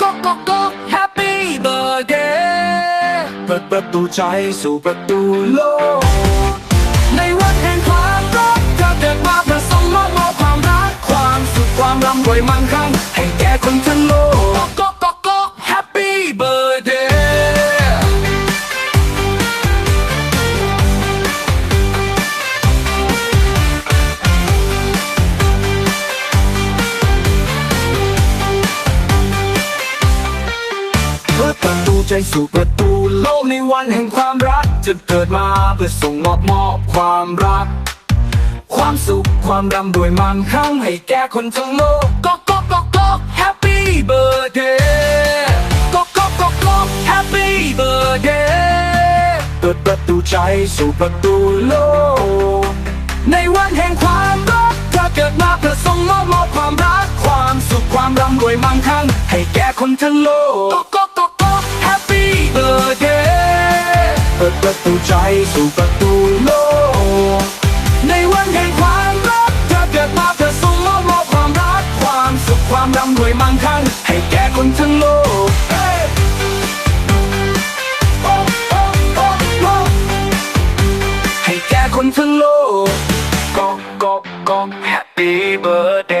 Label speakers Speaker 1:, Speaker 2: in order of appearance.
Speaker 1: ก็ก็ก็ Happy Birthday เปิดประตูใจสู่ประตูโลก ในวันแห่งความรักเธอเกิดมาเพื่อส่งมอบมอบความรัก ความสุขความร่ำรวยมั่งคั่งให้แก่คนทั้งโลก ใจสู่ประตูโลกในวันแห่งความรัก จะเกิดมาเพื่อส่งมอบมอบความรัก ความสุขความร่ำรวยมั่งคั่งให้แก่คนทั้งโลกก็ก็ก็ก็ Happy Birthday ก็ก็ก็ก็ Happy Birthday เปิดประตูใจสู่ประตูโลก ในวันแห่งความรักเธอเกิดมาเพื่อส่งมอบมอบความรัก ความสุขความร่ำรวยมั่งคั่งให้แก่คนทั้งโลก เปิดประตูใจสู่ประตูโลก ในวันแห่งความรักเธอเกิดมาเธอสูงโลกมอบความรักความสุขความร่ำรวยมั่งคั่งให้แก่คนทั้งโลกให้แก่คนทั้งโลกก็ก็ก็ Happy Birthday